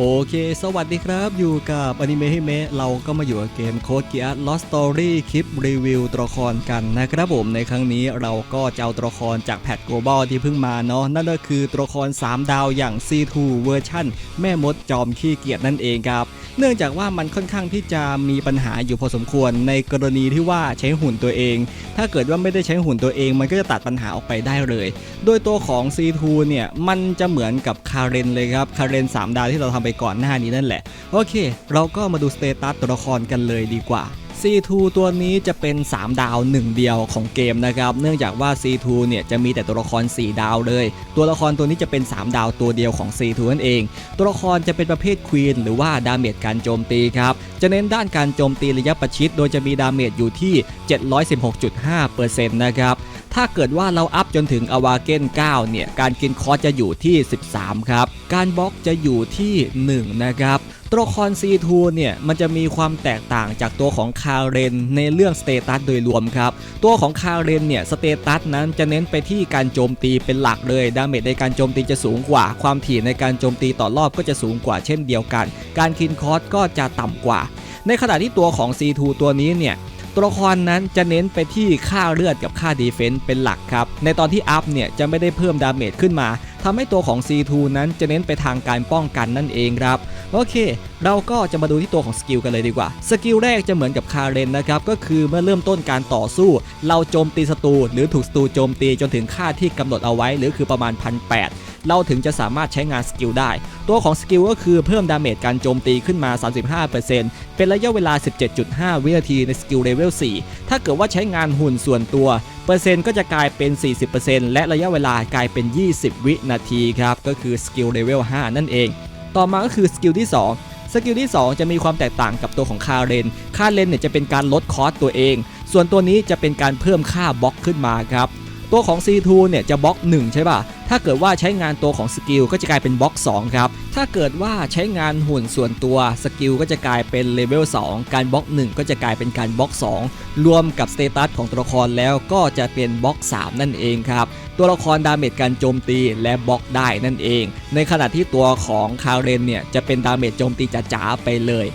โอเค สวัสดีครับ อยู่กับอนิเมะฮิเมะเราก็มาอยู่กับเกมโคดเกียร์ Lost Story คลิปรีวิวตัวละครกันนะครับผมในครั้งนี้เราก็จะเอาตัวละครจากแพท Global ที่เพิ่งมาเนาะนั่นก็คือตัวละคร 3 ดาวอย่าง C2 เวอร์ชั่น แม่มดจอมขี้เกียจนั่นเองครับ เนื่องจากว่ามันค่อนข้างที่จะมีปัญหาอยู่พอสมควรในกรณีที่ว่าใช้หุ่นตัวเอง ถ้าเกิดว่าไม่ได้ใช้หุ่นตัวเอง มันก็จะตัดปัญหาออกไปได้เลย โดยตัวของ C2 เนี่ยมันจะเหมือนกับคาเรนเลยครับคาเรน 3 ดาวที่เราทำไปก่อนหน้านี้นั่นแหละ โอเค เราก็มาดูสเตตัสตัวละครกันเลยดีกว่า C2 ตัวนี้จะเป็น 3 ดาว 1 เดียวของเกมนะครับ เนื่องจากว่า C2 เนี่ยจะมีแต่ตัวละคร 4 ดาวเลย ตัวละครตัวนี้จะเป็น 3 ดาวตัวเดียวของ C2 นั่นเอง ตัวละครจะเป็นประเภทควีนหรือว่าดาเมจการโจมตีครับ จะเน้นด้านการโจมตีระยะประชิด โดยจะมีดาเมจอยู่ที่ 716.5%นะครับ ถ้าเกิดว่าเราอัพจนถึงอวาเกน9เนี่ย การกินคอสจะอยู่ที่ 13 ครับ การบล็อกจะอยู่ที่ 1 นะครับตัวละคร C2 เนี่ยมันจะมีความแตกต่างจากตัวของคาเรนในเรื่องสเตตัสโดยรวมครับ ตัวของคาเรนเนี่ยสเตตัสนั้นจะเน้นไปที่การโจมตีเป็นหลักเลย ดาเมจในการโจมตีจะสูงกว่า ความถี่ในการโจมตีต่อรอบก็จะสูงกว่าเช่นเดียวกัน การคินคอสก็จะต่ำกว่า ในขณะที่ตัวของ C2 ตัวนี้เนี่ย ตัวละครนั้นจะเน้นไปที่ค่าเลือดกับค่าดีเฟนซ์เป็นหลักครับ ในตอนที่อัพเนี่ยจะไม่ได้เพิ่มดาเมจขึ้นมาทำให้ตัวของ C2 นั้นจะเน้นไปทางการป้องกันนั่นเองครับ โอเค เราก็จะมาดูที่ตัวของสกิลกันเลยดีกว่า สกิลแรกจะเหมือนกับคาเรนนะครับ ก็คือเมื่อเริ่มต้นการต่อสู้ เราโจมตีศัตรูหรือถูกศัตรูโจมตีจนถึงค่าที่กำหนดเอาไว้หรือคือประมาณ1,800 เราถึงจะสามารถใช้งานสกิลได้ ตัวของสกิลก็คือเพิ่มดาเมจการโจมตีขึ้นมา 35%เป็นระยะเวลา 17.5 วินาทีในสกิลเลเวล 4 ถ้าเกิดว่าใช้งานหุ่นส่วนตัว เปอร์เซ็นต์ก็จะกลายเป็น 40%และระยะเวลากลายเป็น 20 วินาทีครับ ก็คือสกิลเลเวล 5 นั่นเอง ต่อมาก็คือสกิลที่ 2สกิลที่ 2 จะมีความแตกต่างกับตัวของคาเรน คาเรนเนี่ยจะเป็นการลดคอสตัวเอง ส่วนตัวนี้จะเป็นการเพิ่มค่าบล็อกขึ้นมาครับ ตัวของ C2 เนี่ยจะบล็อก 1 ใช่ป่ะ ถ้าเกิดว่าใช้งานตัวของสกิลก็จะกลายเป็นบล็อก2ครับ ถ้าเกิดว่าใช้งานหุ่นส่วนตัวสกิลก็จะกลายเป็นเลเวล2 การบล็อก 1 ก็จะกลายเป็นการบล็อก 2 รวมกับสเตตัสของตัวละครแล้วก็จะเป็นบล็อก 3 นั่นเองครับ ตัวละครดาเมจการโจมตีและบล็อกได้นั่นเอง ในขณะที่ตัวของคาเรนเนี่ยจะเป็นดาเมจโจมตีจ๋าๆไปเลย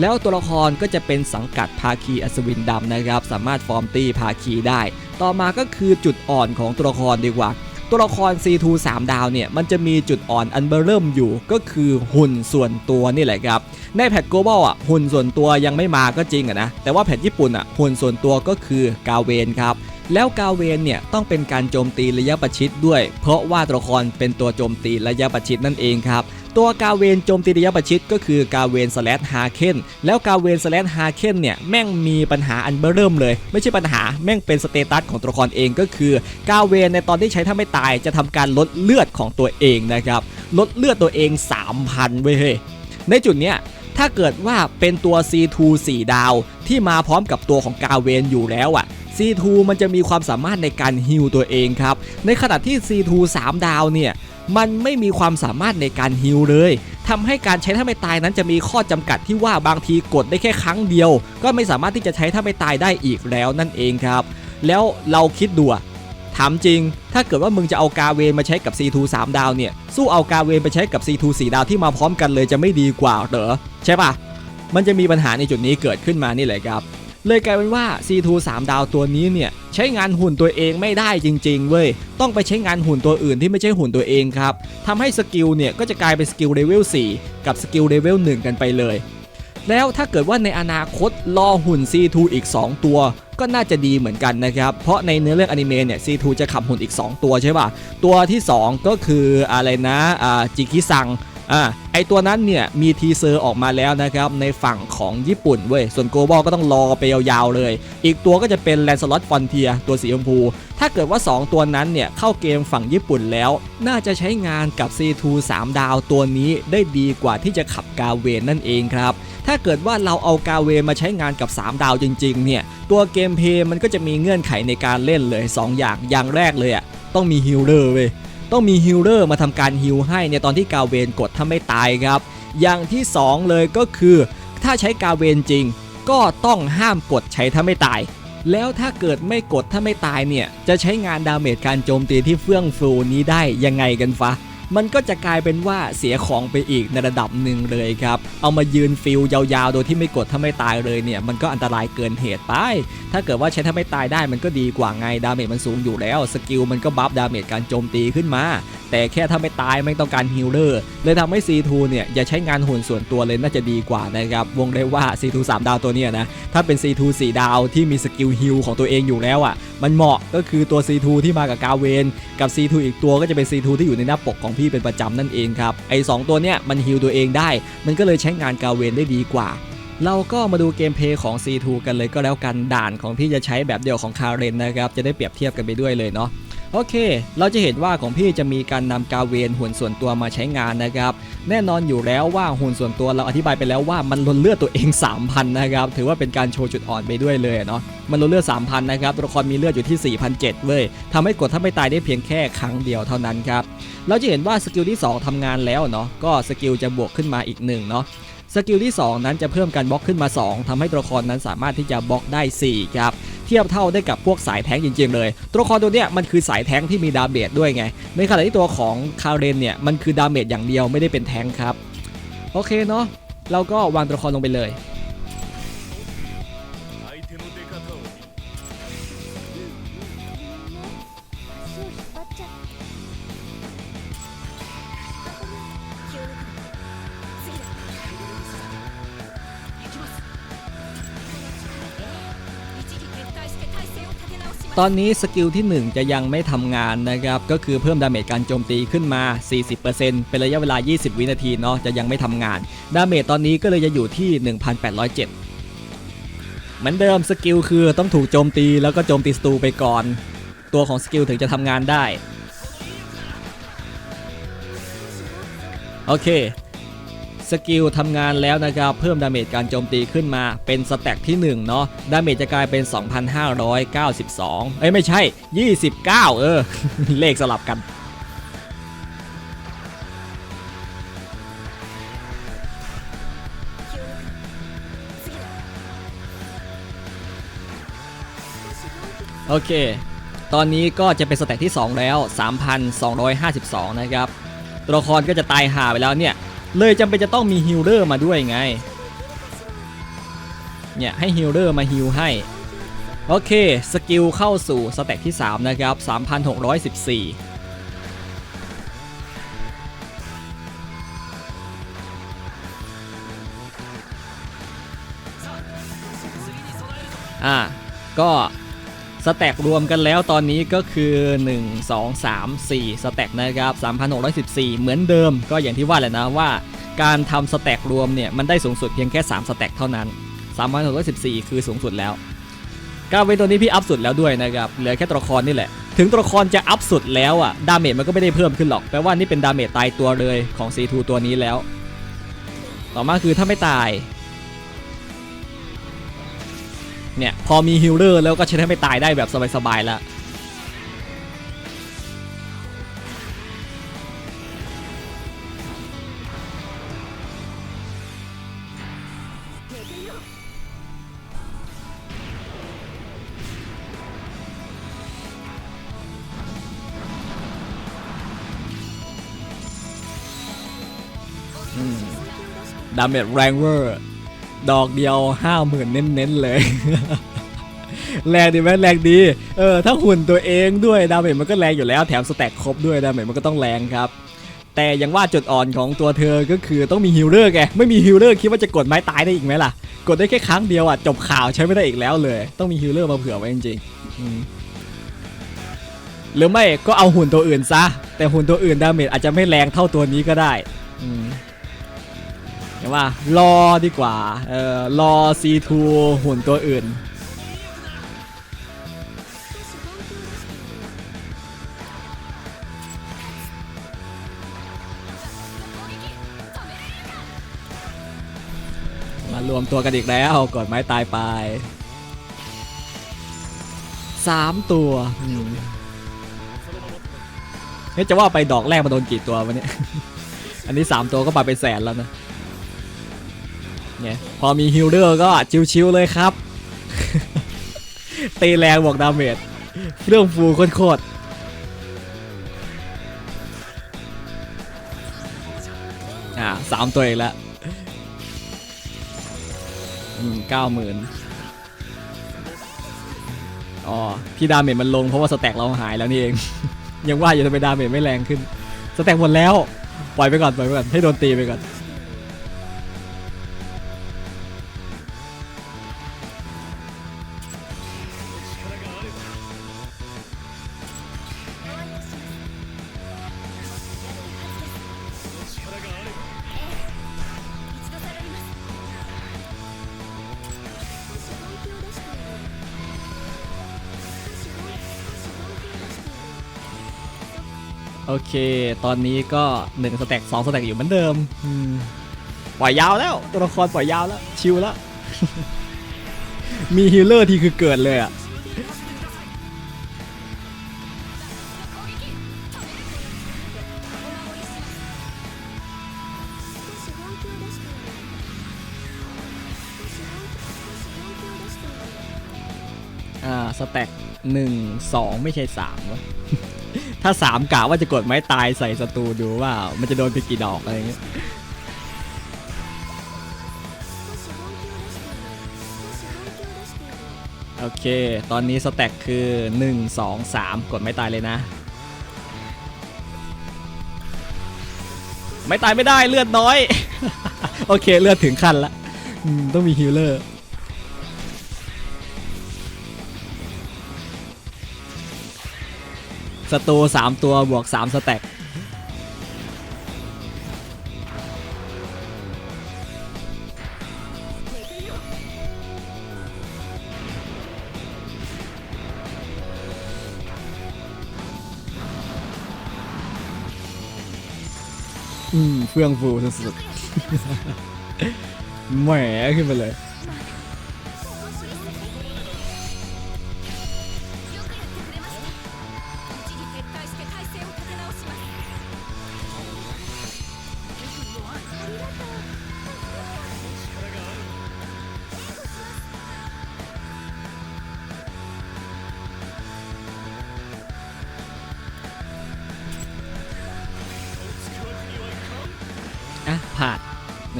แล้วตัวละครก็จะเป็นสังกัดภาคีอัศวินดำนะครับ สามารถฟอร์มตีภาคีได้ ต่อมาก็คือจุดอ่อนของตัวละครดีกว่า ตัวละคร C2 3 ดาวเนี่ย มันจะมีจุดอ่อนอันเบอร์เริ่มอยู่ก็คือหุ่นส่วนตัวนี่แหละครับ ในแพทโกลบอลอะหุ่นส่วนตัวยังไม่มาก็จริงอะนะ แต่ว่าแพทญี่ปุ่นอะหุ่นส่วนตัวก็คือกาเวนครับแล้วกาเวนเนี่ยต้องเป็นการโจมตีระยะประชิดด้วย เพราะว่าตัวละครเป็นตัวโจมตีระยะประชิดนั่นเองครับ ตัวกาเวนโจมตีระยะประชิดก็คือกาเวนสแลดฮาเคนแล้วกาเวนสแลดฮาเคนเนี่ยแม่งมีปัญหาอันเบอร์เริ่มเลย ไม่ใช่ปัญหาแม่งเป็นสเตตัสของตัวละครเองก็คือกาเวนในตอนที่ใช้ถ้าไม่ตายจะทำการลดเลือดของตัวเองนะครับลดเลือดตัวเอง 3,000เว้ยเฮ้ยในจุดเนี้ยถ้าเกิดว่าเป็นตัว C2 4 ดาว ที่มาพร้อมกับตัวของกาเวนอยู่แล้วอะ C2 มันจะมีความสามารถในการฮิลตัวเองครับ ในขณะที่ C2 3 ดาวเนี่ย มันไม่มีความสามารถในการฮิลเลยทำให้การใช้ถ้าไม่ตายนั้นจะมีข้อจำกัดที่ว่าบางทีกดได้แค่ครั้งเดียว ก็ไม่สามารถที่จะใช้ถ้าไม่ตายได้อีกแล้วนั่นเองครับ แล้วเราคิดดูถามจริง ถ้าเกิดว่ามึงจะเอากาเวนมาใช้กับ C2 3 ดาวเนี่ย สู้เอากาเวนไปใช้กับ C2 4 ดาวที่มาพร้อมกันเลยจะไม่ดีกว่าเหรอใช่ปะมันจะมีปัญหาในจุดนี้เกิดขึ้นมานี่แหละครับ เลยกลายเป็นว่า C2 3 ดาวตัวนี้เนี่ย ใช้งานหุ่นตัวเองไม่ได้จริงๆเว้ย ต้องไปใช้งานหุ่นตัวอื่นที่ไม่ใช่หุ่นตัวเองครับทำให้สกิลเนี่ย ก็จะกลายเป็นสกิลเลเวล4กับสกิลเลเวล1กันไปเลย แล้วถ้าเกิดว่าในอนาคตรอหุ่น C2 อีก 2 ตัวก็น่าจะดีเหมือนกันนะครับ เพราะในเนื้อเรื่องอนิเมะเนี่ย C2 จะขับหุ่นอีก 2 ตัวใช่ป่ะ ตัวที่ 2 ก็คืออะไรนะอ่าจิกิซัง อ่าไอตัวนั้นเนี่ยมีทีเซอร์ออกมาแล้วนะครับในฝั่งของญี่ปุ่นเว้ยส่วนโกลบอลก็ต้องรอไปยาวๆเลย อีกตัวก็จะเป็นแลนสล็อตฟอนเทียตัวสีชมพู ถ้าเกิดว่า 2 ตัวนั้นเนี่ยเข้าเกมฝั่งญี่ปุ่นแล้ว น่าจะใช้งานกับ C2 3 ดาวตัวนี้ได้ดีกว่าที่จะขับกาเวนนั่นเองครับถ้าเกิดว่าเราเอากาเวมาใช้งานกับ 3 ดาวจริงๆเนี่ยตัวเกมเพลย์มันก็จะมีเงื่อนไขในการเล่นเลย 2 อย่างอย่างแรกเลยอะต้องมีฮิลเลอร์เว้ย ต้องมีฮิลเลอร์มาทำการฮิลให้ในตอนที่กาเวนกดถ้าไม่ตายครับ อย่างที่ 2 เลยก็คือ ถ้าใช้กาเวนจริง ก็ต้องห้ามกดใช้ถ้าไม่ตาย แล้วถ้าเกิดไม่กดถ้าไม่ตายเนี่ย จะใช้งานดาเมจการโจมตีที่เฟื่องฟูนี้ได้ยังไงกันฟะ มันก็จะกลายเป็นว่าเสียของไปอีกในระดับหนึ่งเลยครับ เอามายืนฟิลยาวๆ โดยที่ไม่กดถ้าไม่ตายเลยเนี่ย มันก็อันตรายเกินเหตุไป ถ้าเกิดว่าใช้ถ้าไม่ตายได้มันก็ดีกว่าไง ดาเมจมันสูงอยู่แล้ว สกิลมันก็บัฟดาเมจการโจมตีขึ้นมา แต่แค่ถ้าไม่ตายไม่ต้องการฮิลเลอร์ เลยทำให้ C2 เนี่ย อย่าใช้งานหุ่นส่วนตัวเลยน่าจะดีกว่านะครับ วงเล็ว่า C2 3 ดาวตัวเนี้ยนะ ถ้าเป็น C2 4 ดาวที่มีสกิลฮิลของตัวเองอยู่แล้วอะ มันเหมาะก็คือตัว C2 ที่มากับกาเวน กับ C2 อีกตัวก็จะเป็น C2 ที่อยู่ในหน้าปกของพี่เป็นประจำนั่นเองครับไอ้สองตัวเนี้ยมันฮิลตัวเองได้ มันก็เลยใช้งานกาเวนได้ดีกว่าเราก็มาดูเกมเพย์ของ C2 กันเลยก็แล้วกันด่านของพี่จะใช้แบบเดียวของคาเรนนะครับ จะได้เปรียบเทียบกันไปด้วยเลยเนาะ โอเค เราจะเห็นว่าของพี่จะมีการนำกาเวนหุ่นส่วนตัวมาใช้งานนะครับ แน่นอนอยู่แล้วว่าหุ่นส่วนตัวเราอธิบายไปแล้วว่ามันลดเลือดตัวเอง 3,000 นะครับ ถือว่าเป็นการโชว์จุดอ่อนไปด้วยเลยเนาะ มันลดเลือด 3,000 นะครับ ตัวละครมีเลือดอยู่ที่ 4,700เว้ยทำให้กดถ้าไม่ตายได้เพียงแค่ครั้งเดียวเท่านั้นครับ เราจะเห็นว่าสกิลที่ 2ทำงานแล้วเนาะ ก็สกิลจะบวกขึ้นมาอีกหนึ่งเนาะ สกิลที่ 2 นั้นจะเพิ่มการบล็อกขึ้นมา 2ทำให้ตัวละครนั้นสามารถที่จะบล็อกได้ 4 ครับ เทียบเท่าได้กับพวกสายแท้งจริงๆเลย ตัวละครตัวเนี้ยมันคือสายแท้งที่มีดาเมจด้วยไง ในขณะที่ตัวของคาเรนเนี่ยมันคือดาเมจอย่างเดียวไม่ได้เป็นแท้งครับ โอเคเนาะเราก็วางตัวละครลงไปเลย ตอนนี้สกิลที่ 1 จะยังไม่ทำงานนะครับ ก็คือเพิ่มดาเมจการโจมตีขึ้นมา 40%เป็นระยะเวลา 20 วินาทีเนาะจะยังไม่ทำงาน ดาเมจตอนนี้ก็เลยจะอยู่ที่ 1,807 เหมือนเดิมสกิลคือต้องถูกโจมตีแล้วก็โจมตีสตูไปก่อน ตัวของสกิลถึงจะทำงานได้ โอเค สกิลทำงานแล้วนะครับเพิ่มดาเมจการโจมตีขึ้นมาเป็นสแต็กที่ 1 เนาะดาเมจจะกลายเป็น 2,592 เอ้ยไม่ใช่ 29 เออ เลขสลับกันโอเค ตอนนี้ก็จะเป็นสแต็กที่ 2 แล้ว 3,252 นะครับ ตัวละครก็จะตายหาไปแล้วเนี่ย เลยจำเป็นจะต้องมีฮิลเลอร์มาด้วยไง เนี่ยให้ฮิลเลอร์มาฮิลให้ โอเค สกิลเข้าสู่สแต็กที่ 3 นะครับ 3,614อ่าก็ สแต็กรวมกันแล้วตอนนี้ก็คือ 1 2 3 4 สแต็กนะครับ3,614 เหมือนเดิม ก็อย่างที่ว่าแหละนะว่า การทำสแต็กรวมเนี่ยมันได้สูงสุดเพียงแค่ 3 สแต็กเท่านั้น 3,614 คือสูงสุดแล้วก้าเวนตัวนี้พี่อัพสุดแล้วด้วยนะครับ เหลือแค่ตัวละครนี่แหละ ถึงตัวละครจะอัพสุดแล้วอะ ดาเมจมันก็ไม่ได้เพิ่มขึ้นหรอก แปลว่านี่เป็นดาเมจตายตัวเลยของ C2 ตัวนี้แล้ว ต่อมาคือถ้าไม่ตาย เนี่ยพอมีฮิลเลอร์แล้วก็ชนะไม่ตายได้แบบสบายๆแล้วดามเมจแรงเวอร์ ดอกเดียว50,000เน้นๆเลย แรงดีไหมแรงดี เออ ถ้าหุ่นตัวเองด้วยดาเมจมันก็แรงอยู่แล้วแถมสแต็กครบด้วยดาเมจมันก็ต้องแรงครับ แต่ย่างว่าจุดอ่อนของตัวเธอก็คือต้องมีฮิลเลอร์ไงไม่มีฮิลเลอร์คิดว่าจะกดไม้ตายได้อีกไหมล่ะ กดได้แค่ครั้งเดียวอะจบข่าวใช้ไม่ได้อีกแล้วเลย ต้องมีฮิลเลอร์มาเผื่อไว้จริงๆหรือไม่ก็เอาหุ่นตัวอื่นซะแต่หุ่นตัวอื่นดาเมจอาจจะไม่แรงเท่าตัวนี้ก็ได้ อืม เห็นว่ารอดีกว่าเออรอ C2 หุ่นตัวอื่น มารวมตัวกันอีกแล้วกดไม้ตายไปสามตัวเฮ้ยจะว่าไปดอกแรกมาโดนกี่ตัววะเนี่ย อันนี้3ตัวก็ปาไปแสนแล้วนะ เนี่ยพอมีฮิลเลอร์ก็ชิวๆเลยครับตีแรงบวกดาเมจเรื่องฟูโคตรๆามตัวอีกแล้วอืมเก้าหมื่นอ๋อที่ดาเมจมันลงเพราะว่าสแต็กเราหายแล้วนี่เอง ยังว่าอยู่ทำไมดาเมจไม่แรงขึ้น สแต็กหมดแล้ว ปล่อยไปก่อนปล่อยไปก่อนให้โดนตีไปก่อน โอเค ตอนนี้ก็1สแต็ก2สแต็กอยู่เหมือนเดิมปล่อยยาวแล้วตัวละครปล่อยยาวแล้ว ชิวแล้ว มีฮีลเลอร์ที่คือเกิดเลยอะอ่า สแต็กหนึ่งสองไม่ใช่สามวะ ถ้าสามกะว่าจะกดไม้ตายใส่ศัตรูดูว่ามันจะโดนไปกี่ดอกอะไรเงี้ยโอเค ตอนนี้สแต็กคือ 1 2 3 กดไม่ตายเลยนะ ไม่ตายไม่ได้เลือดน้อย โอเคเลือดถึงขั้นละ ต้องมีฮีลเลอร์ สตูสามตัวบวกสามสแต็กอืมเฟื่องฟูสุดๆแหมขึ้นไปเลย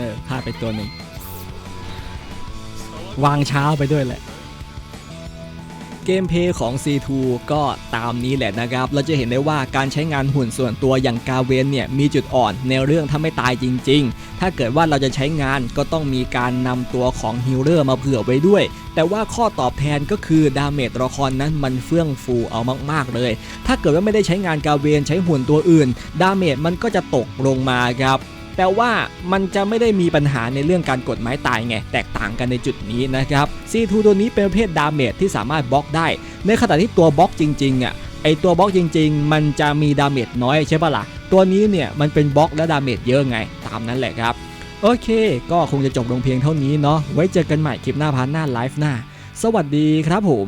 ออพลาดไปตัวหนึ่งวางเช้าไปด้วยแหละ เกมเพย์ของ C2 ก็ตามนี้แหละนะครับ เราจะเห็นได้ว่าการใช้งานหุ่นส่วนตัวอย่างกาเวนเนี่ยมีจุดอ่อนในเรื่องถ้าไม่ตายจริง ๆ ถ้าเกิดว่าเราจะใช้งานก็ต้องมีการนำตัวของฮิลเลอร์มาเผื่อไว้ด้วยแต่ว่าข้อตอบแทนก็คือดาเมจละครนั้นมันเฟื่องฟูเอามาก ๆ เลย ถ้าเกิดว่าไม่ได้ใช้งานกาเวนใช้หุ่นตัวอื่น ดาเมจมันก็จะตกลงมาครับ ลว่ามันจะไม่ได้มีปัญหาในเรื่องการกดไม้ตายไง แตกต่างกันในจุดนี้นะครับ C2 ตัวนี้เป็นประเภทดาเมจที่สามารถบล็อกได้ ในขณะที่ตัวบล็อกจริงๆอะไอตัวบล็อกจริง ๆ มันจะมีดาเมจน้อยใช่ปะละ่ะ ตัวนี้เนี่ยมันเป็นบล็อกและดาเมจเยอะไง ตามนั้นแหละครับ โอเค ก็คงจะจบลงเพียงเท่านี้เนาะ ไว้เจอกันใหม่คลิปหน้าพาร์ทหน้าไลฟ์หน้า สวัสดีครับผม